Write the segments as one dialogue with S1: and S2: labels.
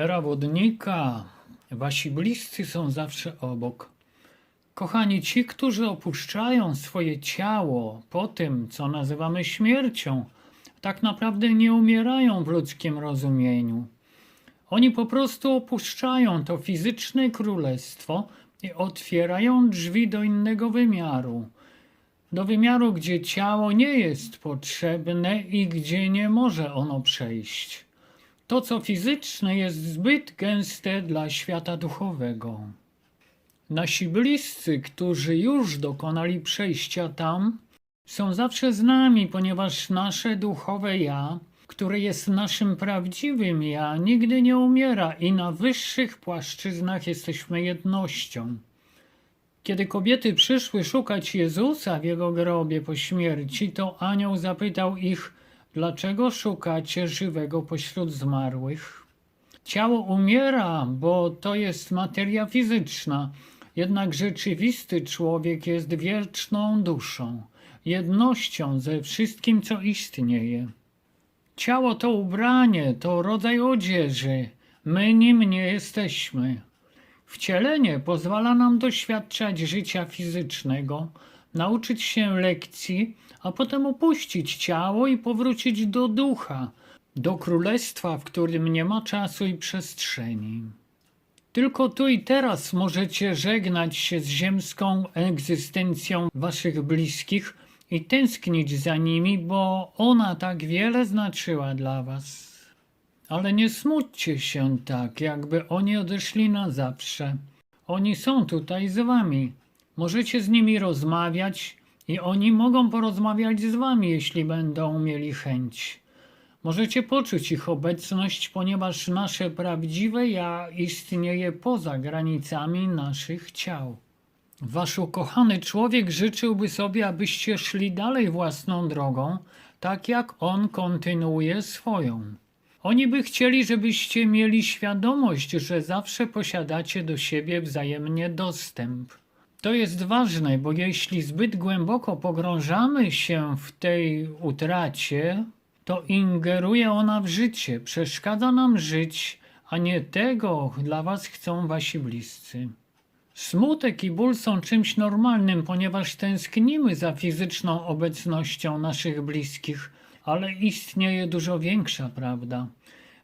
S1: Era wodnika. Wasi bliscy są zawsze obok. Kochani, ci, którzy opuszczają swoje ciało po tym, co nazywamy śmiercią, tak naprawdę nie umierają w ludzkim rozumieniu. Oni po prostu opuszczają to fizyczne królestwo i otwierają drzwi do innego wymiaru. Do wymiaru, gdzie ciało nie jest potrzebne i gdzie nie może ono przejść. To, co fizyczne, jest zbyt gęste dla świata duchowego. Nasi bliscy, którzy już dokonali przejścia tam, są zawsze z nami, ponieważ nasze duchowe ja, które jest naszym prawdziwym ja, nigdy nie umiera i na wyższych płaszczyznach jesteśmy jednością. Kiedy kobiety przyszły szukać Jezusa w jego grobie po śmierci, to anioł zapytał ich, dlaczego szukacie żywego pośród zmarłych? Ciało umiera, bo to jest materia fizyczna, jednak rzeczywisty człowiek jest wieczną duszą, jednością ze wszystkim, co istnieje. Ciało to ubranie, to rodzaj odzieży. My nim nie jesteśmy. Wcielenie pozwala nam doświadczać życia fizycznego, nauczyć się lekcji, a potem opuścić ciało i powrócić do ducha, do królestwa, w którym nie ma czasu i przestrzeni. Tylko tu i teraz możecie żegnać się z ziemską egzystencją waszych bliskich i tęsknić za nimi, bo ona tak wiele znaczyła dla was. Ale nie smućcie się tak, jakby oni odeszli na zawsze. Oni są tutaj z wami. Możecie z nimi rozmawiać i oni mogą porozmawiać z wami, jeśli będą mieli chęć. Możecie poczuć ich obecność, ponieważ nasze prawdziwe ja istnieje poza granicami naszych ciał. Wasz ukochany człowiek życzyłby sobie, abyście szli dalej własną drogą, tak jak on kontynuuje swoją. Oni by chcieli, żebyście mieli świadomość, że zawsze posiadacie do siebie wzajemnie dostęp. To jest ważne, bo jeśli zbyt głęboko pogrążamy się w tej utracie, to ingeruje ona w życie, przeszkadza nam żyć, a nie tego dla was chcą wasi bliscy. Smutek i ból są czymś normalnym, ponieważ tęsknimy za fizyczną obecnością naszych bliskich, ale istnieje dużo większa prawda.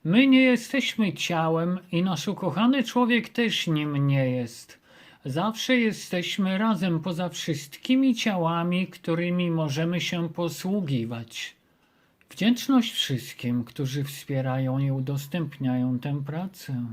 S1: My nie jesteśmy ciałem i nasz ukochany człowiek też nim nie jest. Zawsze jesteśmy razem poza wszystkimi ciałami, którymi możemy się posługiwać. Wdzięczność wszystkim, którzy wspierają i udostępniają tę pracę.